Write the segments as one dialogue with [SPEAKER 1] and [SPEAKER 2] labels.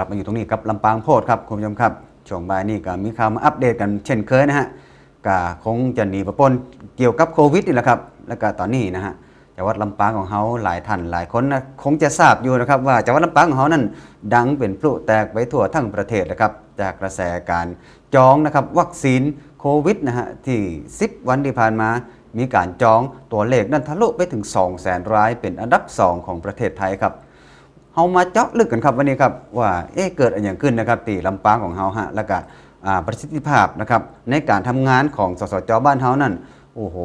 [SPEAKER 1] ลับมาอยู่ตรงนี้กับลำปางโพดครับคุณผู้ชมครับช่วงบ่ายนี้ก็มีข่าวมาอัปเดตกันเช่นเคยนะฮะก็คงจะหนีประปนเกี่ยวกับโควิดนี่แหละครับ แล้วก็ตอนนี้นะฮะจังหวัดลำปางของเขาหลายท่านหลายคนนะคงจะทราบอยู่นะครับว่าจังหวัดลำปางของเขานั้นดังเป็นพลุแตกไปทั่วทั้งประเทศนะครับจากกระแสการจองนะครับวัคซีนโควิดนะฮะที่ 10 วันที่ผ่านมามีการจองตัวเลขนั้นทะลุไปถึง 2 0 0 0 0 0รายเป็นอันดับ 2 ของประเทศไทยครับ เฮามาเจาะลึกกันครับวันนี้ครับว่าเอ๊ะเกิดอะไรอย่างขึ้นนะครับตีลำปางของเฮาฮะแล้วก็ประสิทธิภาพนะครับในการทำงานของสสจบ้านเฮานั่นโอ้โห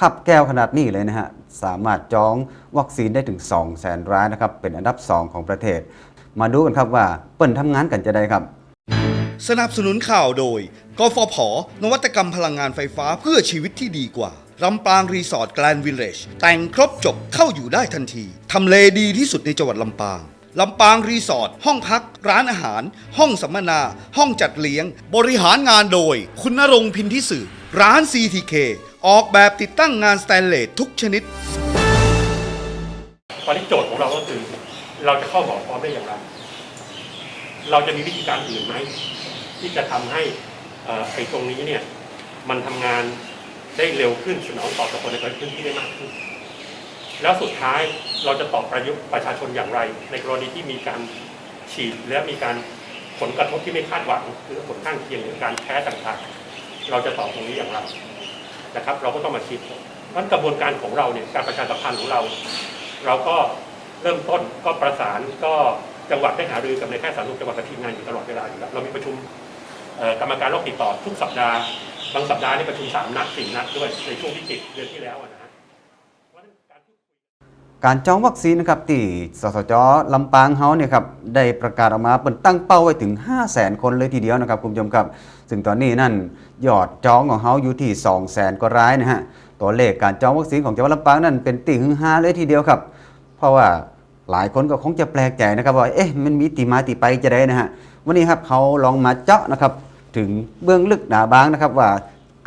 [SPEAKER 1] ขับแก้วขนาดนี้เลยนะฮะสามารถจองวัคซีนได้ถึง 2 0 0 0 0 0รายนะครับเป็นอันดับ 2 ของประเทศ มาดูกันครับว่าเปิ้นทำงานกันจะได้ครับ
[SPEAKER 2] สนับสนุนข่าวโดยกฟผนวัตกรรมพลังงานไฟฟ้าเพื่อชีวิตที่ดีกว่า ลำปางรีสอร์ทแกลนวิลเลจแต่งครบจบเข้าอยู่ได้ทันที ทำเลดีที่สุดในจังหวัดลำปางลำปางรีสอร์ทห้องพัก ร้านอาหาร ห้องสัมมนา ห้องจัดเลี้ยง บริหารงานโดย คุณนรงพินทิสือร้าน CTK ออกแบบติดตั้งงานสแตนเลสทุกชนิด
[SPEAKER 3] ตอนนี้โจทย์ของเราก็คือ เราจะเข้าหมอพร้อมได้อย่างไร เราจะมีวิธีการอื่นไหม ที่จะทำให้อ่อไอ้ตรงนี้เนี่ย มันทำงาน ได้เร็วขึ้นสนองตอบกับคนในพื้นที่ได้มากขึ้น แล้วสุดท้ายเราจะตอบประยุกต์ประชาชนอย่างไร ในกรณีที่มีการฉีดและมีการผลกระทบที่ไม่คาดหวังหรือผลข้างเคียงหรือการแพ้ต่างๆ เราจะตอบตรงนี้อย่างไรนะครับ เราก็ต้องมาคิดเพราะฉนั้นกระบวนการของเราเนี่ยการประชาสัมพันธ์ของเรา เราก็เริ่มต้นก็ประสานก็จังหวัดได้หารือกับในแพทย์สาธารณสุขจังหวัดกับทีมงานอยู่ตลอดเวลาอยู่แล้วเรามีประชุมกรรมการโรคติดต่อทุกสัปดาห์ บางสัปดาห์นี่ประชุมสามนัดสี่นัดด้วยในช่วงที่ติดเดือนที่แล้วนะฮะการ
[SPEAKER 1] จองวัคซีนนะครับที่สสจลำปางเฮาเนี่ยครับได้ประกาศออกมาเปิดตั้งเป้าไว้ถึง 5 0 0แสนคนเลยทีเดียวนะครับคุณผู้ชมครับซึ่งตอนนี้นั่นยอดจองของเฮาอยู่ที่ 2 0 0แสนกว่ารายนะฮะตัวเลขการจองวัคซีนของจังหวัดลำปางนั่นเป็นติ่งฮือฮาเลยทีเดียวครับ เพราะว่าหลายคนก็คงจะแปลกใจนะครับว่าเอ๊ะมันมีตีมาตีไปจะได้นะฮะวันนี้ครับเขาลองมาเจาะนะครับถึงเบื้องลึกหนาบางนะครับว่า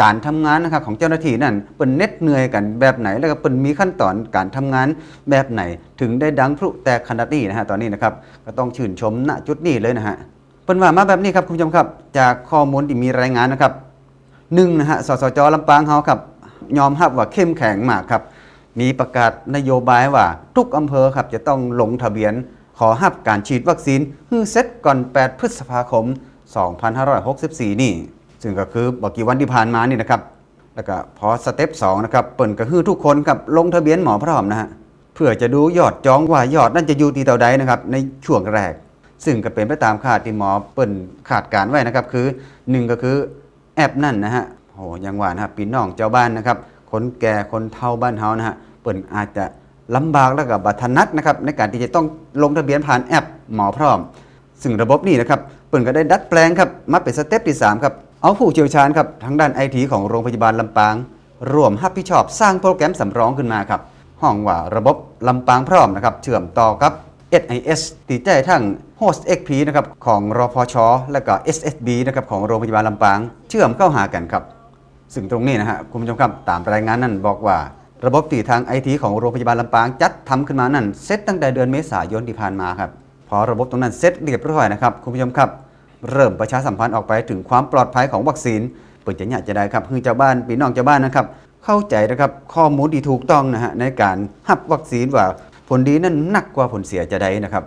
[SPEAKER 1] การทำงานนะครับของเจ้าหน้าที่นั่นเป็นเน็ดเหนื่อยกันแบบไหน แล้วก็เป็นมีขั้นตอนการทำงานแบบไหน ถึงได้ดังพลุแตกขนาดนี้นะฮะตอนนี้นะครับก็ต้องชื่นชมณจุดนี้เลยนะฮะเป็นว่ามาแบบนี้ครับคุณผู้ชมครับ จากข้อมูลที่มีรายงานนะครับหนึ่งนะฮะสสจลำปางเฮาครับยอมรับว่าเข้มแข็งมากครับ มีประกาศนโยบายว่าทุกอำเภอครับจะต้องลงทะเบียน ขอรับการฉีดวัคซีนฮือเซ็ตก่อน 8 พฤษภาคม 2564 นี่ ซึ่งก็คือบอกกี่วันที่ผ่านมานี่นะครับ แล้วก็พอสเต็ป2นะครับเปิ่นก็คือทุกคนครับลงทะเบียนหมอพร้อมนะฮะเพื่อจะดูยอดจองว่ายอดนั่นจะอยู่ที่เท่าใดนะครับในช่วงแรก ซึ่งก็เป็นไปตามคาดที่หมอเปิ่นขาดการไว้นะครับคือหนึ่งก็คือแอปนั่นนะฮะโหยังหวานะครับปีน้องเจ้าบ้านนะครับคนแก่คนเฒ่าบ้านเฮานะฮะเปิ่นอาจจะลำบากแล้วก็บัถนัดนะครับในการที่จะต้องลงทะเบียนผ่านแอปหมอพร้อม ซึ่งระบบนี้นะครับเปิ่นก็ได้ดัดแปลงครับมาเป็นสเต็ปที่3ครับ เอาผู้เชี่ยวชาญครับทางด้านไอทีของโรงพยาบาลลำปางร่วมรับผิดชอบสร้างโปรแกรมสำรองขึ้นมาครับห้องว่าระบบลำปางพร้อมนะครับเชื่อมต่อกับ SIS ติดใจทั้ง Host XP นะครับของรอพชอและก็ SSB นะครับของโรงพยาบาลลำปาง เชื่อมเข้าหากันครับ ซึ่งตรงนี้นะฮะคุณผู้ชมครับตามรายงานนั้นบอกว่า ระบบตีทางไอทีของโรงพยาบาลลำปาง จัดทำขึ้นมานั่นเซตตั้งแต่เดือนเมษายนที่ผ่านมาครับพอระบบตรงนั้นเซตเรียบร้อยนะครับคุณผู้ชมครับ เริ่มประชาสัมพันธ์ออกไปถึงความปลอดภัยของวัคซีนเปิดจะอยาจะได้ครับคือเจ้าบ้านปีน้องเจ้าบ้านนะครับ เข้าใจนะครับข้อมูลที่ถูกต้องนะฮะในการหับวัคซีนว่าผลดีนั้นหนักกว่าผลเสียจะได้นะครับ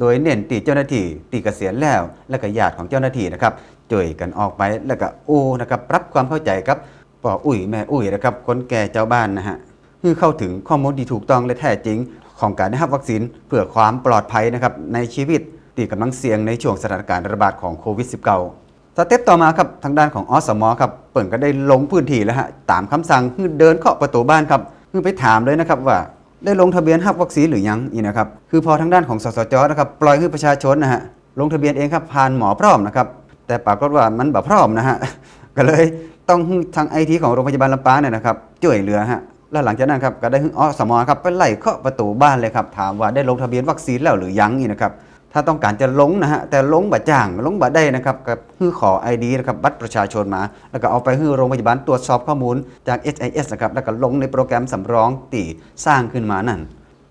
[SPEAKER 1] โดยเน้นตีเจ้าหน้าที่ตีเกษียณแล้ว และก็ญาติของเจ้าหน้าที่นะครับจ่วยกันออกไปแล้วก็โอ้นะครับปรับความเข้าใจกับป่ออุ้ยแม่อุ้ยนะครับคนแก่เจ้าบ้านนะฮะคือเข้าถึงข้อมูลที่ถูกต้องและแท้จริง ของการได้รับวัคซีนเพื่อความปลอดภัยนะครับในชีวิต ที่กำลังเสี่ยงในช่วงสถานการณ์ระบาดของโควิด -19 สเต็ปต่อมาครับทางด้านของอสมอครับเปิ่นก็ได้ลงพื้นที่แล้วฮะตามคำสั่งคือเดินเคาะประตูบ้านครับคือไปถามเลยนะครับว่าได้ลงทะเบียนรับวัคซีนหรือยังนี่นะครับคือพอทางด้านของสสจนะครับปล่อยให้ประชาชนนะฮะลงทะเบียนเองครับผ่านหมอพร้อมนะครับแต่ปรากฏว่ามันแบบพร้อมนะฮะก็เลยต้องทางไอทีของโรงพยาบาลลำปางเนี่ยนะครับช่วยเหลือฮะแล้วหลังจากนั้นครับก็ได้ให้อสมอครับไปไล่เคาะประตูบ้านเลยครับถามว่าได้ลงทะเบียนวัคซีนแล้วหรือยังนี่นะครับ ถ้าต้องการจะลงนะฮะแต่ลงบัจ้างลงบัได้นะครับกับฮือขอ ID นะครับบัตรประชาชนมา แล้วก็เอาไปฮือโรงพยาบาลตรวจสอบข้อมูลจาก HIS นะครับแล้วก็ลงในโปรแกรมสำรองตีสร้างขึ้นมานั่น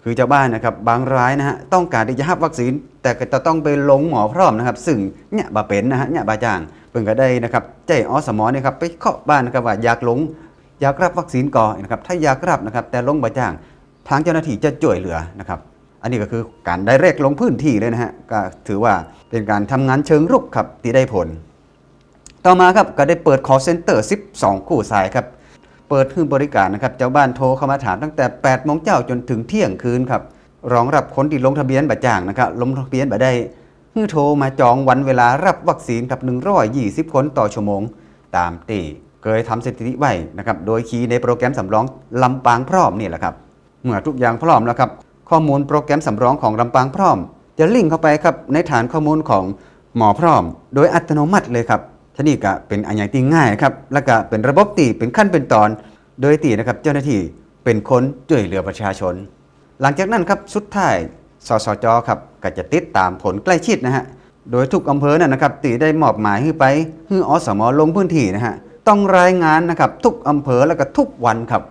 [SPEAKER 1] คือชาวบ้านนะครับบางรายนะฮะต้องการที่จะรับวัคซีน แต่ก็จะต้องไปลงหมอพร้อมนะครับ ซึ่งเนี่ยบาเป็นนะฮะเนี่ยบาจางเพิ่งก็ได้นะครับใจอสมเนี่ยครับไปเคาะบ้านนะครับว่าอยากลงอยากรับวัคซีนก่อนนะครับถ้าอยากรับนะครับแต่ลงบาจางทางเจ้าหน้าที่จะช่วยเหลือนะครับ อันนี้ก็คือการได้เรกลงพื้นที่เลยนะฮะก็ถือว่าเป็นการทำงานเชิงรุกครับที่ได้ผล ต่อมาครับก็ได้เปิด call center 12 คู่สายครับเปิดให้บริการนะครับเจ้าบ้านโทรเข้ามาถามตั้งแต่8โมงเจ้าจนถึงเที่ยงคืนครับรองรับคนที่ลงทะเบียนบัจ้างนะครับลงทะเบียนบัได้ให้โทรมาจองวันเวลารับวัคซีนกับ 120 คนต่อชั่วโมง ตามตีเคยทำสถิติไว้นะครับโดยคีย์ในโปรแกรมสำรองลำปางพร้อมนี่แหละครับเมื่อทุกอย่างพร้อมแล้วครับ ข้อมูลโปรแกรมสำรองของลำปางพร้อม จะลิงก์เข้าไปครับในฐานข้อมูลของหมอพร้อม โดยอัตโนมัติเลยครับทีนี้ก็เป็นอันอย่างที่ง่ายครับแล้วก็เป็นระบบตีเป็นขั้นเป็นตอน โดยตีนะครับเจ้าหน้าที่เป็นคนช่วยเหลือประชาชน หลังจากนั้นครับสุดท้ายสสจครับก็จะติดตามผลใกล้ชิดนะฮะโดยทุกอำเภอนั่นนะครับตีได้มอบหมายให้ไปให้อสมลงพื้นที่นะฮะต้องรายงานนะครับทุกอำเภอแล้วก็ทุกวันครับ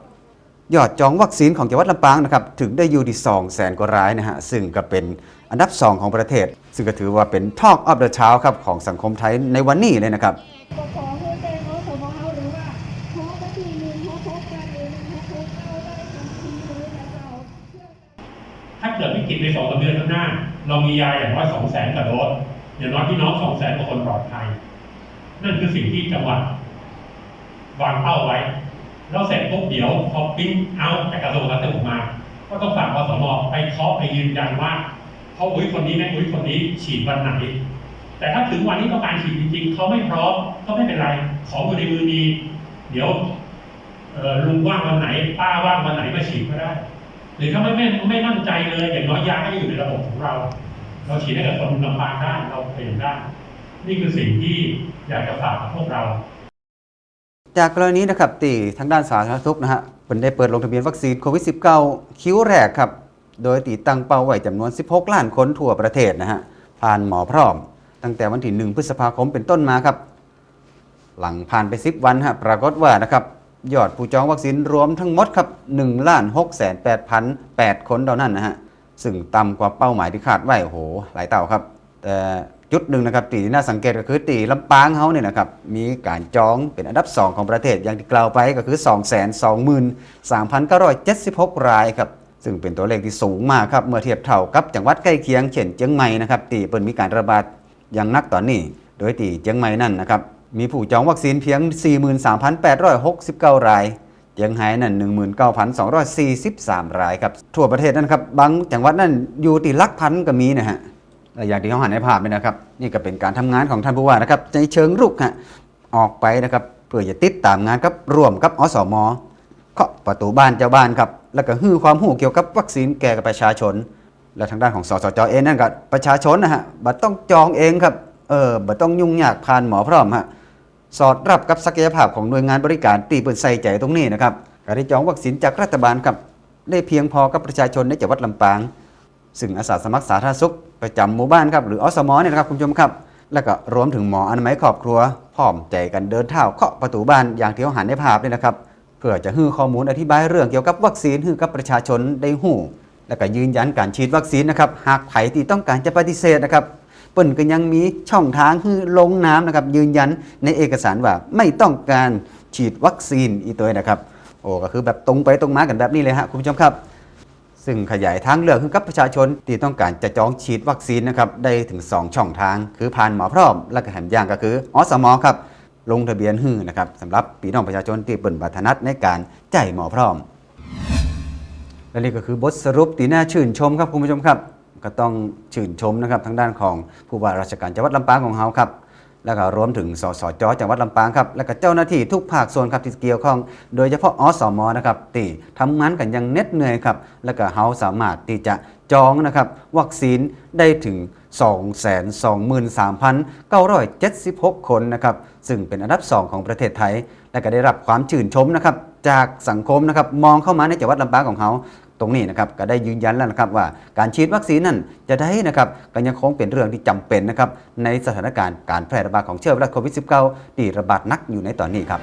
[SPEAKER 1] ยอดจองวัคซีนของจังหวัดลำปางนะครับถึงได้อยู่ที่2แสนกว่ารายนะฮะซึ่งก็เป็นอันดับ 2 ของประเทศ ซึ่งก็ถือว่าเป็น Talk of the Town ครับของสังคมไทยในวันนี้เลยนะครับ
[SPEAKER 3] ถ้าเกิดวิกฤตในสองสเดือนข้างหน้า เรามียาอย่างน้อยสองแสนกว่าโดสอย่างน้อยพี่น้องสองแสนกว่าคนปลอดภัย นั่นคือสิ่งที่จังหวัดวางเป้าไว้ แล้วเสร็จปุ๊บเดี๋ยวพอปิ้นเอาจากกระทรวงสาธารณสุขมา ก็ต้องสั่งอสมไปเคาะไปยืนยันว่าเขาอุ้ยคนนี้แม่อุ้ยคนนี้ฉีดวันไหน แต่ถ้าถึงวันที่ต้องการฉีดจริงๆเขาไม่พร้อมก็ไม่เป็นไร ของอยู่ในมือมีเดี๋ยวลุงว่างวันไหน ป้าว่างวันไหนมาฉีดก็ได้ หรือถ้าไม่ไม่ไม่มั่นใจเลยอย่างน้อยยาก็อยู่ในระบบของเรา เราฉีดให้กับคนลำบากได้เราเปลี่ยนได้นี่คือสิ่งที่อยากจะฝากกับพวกเรา
[SPEAKER 1] จากกรณีนะครับตีทางด้านสาธารณสุขนะฮะเป็นได้เปิดลงทะเบียนวัคซีนโควิด -19 คิวแรกครับ โดยตีตั้งเป้าไว้จำนวน 16 ล้านคนทั่วประเทศนะฮะผ่านหมอพร้อม ตั้งแต่วันที่ 1 พฤษภาคมเป็นต้นมาครับ หลังผ่านไป 10 วันฮะปรากฏว่านะครับยอดผู้จองวัคซีนรวมทั้งหมดครับ1ล้าน6แสน8พัน8คนเท่านั้นนะฮะซึ่งต่ำกว่าเป้าหมายที่คาดไว้โอ้โหหลายเต่าครับ แต่ จุดหนึ่งนะครับตีที่น่าสังเกตก็คือตีลำปางเขาเนี่ยนะครับมีการจองเป็นอันดับ 2 ของประเทศอย่างที่กล่าวไปก็คือ 2 2 3 9 7 6 รายครับซึ่งเป็นตัวเลขที่สูงมากครับเมื่อเทียบเท่ากับจังหวัดใกล้เคียงเช่นเชียงใหม่นะครับตีเปิดมีการระบาดอย่างหนักตอนนี้ โดยตีเชียงใหม่นั่นนะครับมีผู้จองวัคซีนเพียง 43,869 รายเจียงไฮ้นั่น 19,243 รายครับทั่วประเทศนั่นครับบางจังหวัดนั่นอยู่ตีลักพันก็มีนะฮะ อย่างที่เขาหันในภาพเลยนะครับ นี่ก็เป็นการทำงานของท่านผู้ว่านะครับในเชิงรุกฮะออกไปนะครับเพื่อจะติดตามงานกับร่วมกับอสมเคาะประตูบ้านเจ้าบ้านครับแล้วก็ฮื้อความรู้เกี่ยวกับวัคซีนแก่กับประชาชน และทางด้านของสสจเองนั่นก็ประชาชนนะฮะบัต้องจองเองครับเออบัต้องยุ่งยากผ่านหมอพร้อมฮะสอดรับกับศักยภาพของหน่วยงานบริการตีเปิดใส่ใจตรงนี้นะครับการได้จองวัคซีนจากรัฐบาลครับได้เพียงพอกับประชาชนในจังหวัดลำปาง ซึ่งอาสาสมัครสาธารณสุขประจำหมู่บ้านครับหรืออสมเนี่ยนะครับคุณผู้ชมครับ แล้วก็รวมถึงหมออนามัยครอบครัวพร้อมใจกันเดินเท้าเคาะประตูบ้านอย่างที่เขาหันในภาพเนี่ยนะครับเพื่อจะให้ข้อมูลอธิบายเรื่องเกี่ยวกับวัคซีนให้กับประชาชนได้หู้ และก็ยืนยันการฉีดวัคซีนนะครับหากไผที่ต้องการจะปฏิเสธนะครับเปิ้นก็ยังมีช่องทางให้ลงน้ำนะครับยืนยันในเอกสารว่าไม่ต้องการฉีดวัคซีนอีตัวนะครับโอ้ก็คือแบบตรงไปตรงมากันแบบนี้เลยฮะคุณผู้ชมครับ ซึ่งขยายทางเลือกให้กับประชาชนที่ต้องการจะจองฉีดวัคซีนนะครับได้ถึง 2 ช่องทาง คือผ่านหมอพร้อม และก็แถมย่างก็คืออสมอครับลงทะเบียนฮื้อนะครับสำหรับพี่น้องประชาชนที่เปิ่นบัตรนัดในการจ่ายหมอพร้อม และนี่ก็คือบทสรุปที่น่าชื่นชมครับคุณผู้ชมครับ ก็ต้องชื่นชมนะครับทางด้านของผู้ว่าราชการจังหวัดลำปางของเราครับ แล้วก็รวมถึงสสจจังหวัดลำปางครับ แล้วก็เจ้าหน้าที่ทุกภาคส่วนครับที่เกี่ยวข้อง โดยเฉพาะอสมนะครับที่ทำงานกันอยังเหน็ดเหนื่อยครับ แล้วก็เฮาสามารถที่จะจองนะครับวัคซีนได้ถึง 223,976 คนนะครับ ซึ่งเป็นอันดับ 2 ของประเทศไทย และก็ได้รับความชื่นชมนะครับจากสังคมนะครับมองเข้ามาในจังหวัดลำปางของเขา ตรงนี้นะครับก็ได้ยืนยันแล้วนะครับว่าการฉีดวัคซีนนั้นจะได้นะครับก็ยังคงเป็นเรื่องที่จำเป็นนะครับในสถานการณ์การแพร่ระบาดของเชื้อไวรัสโควิด -19 ที่ระบาดหนักอยู่ในตอนนี้ครับ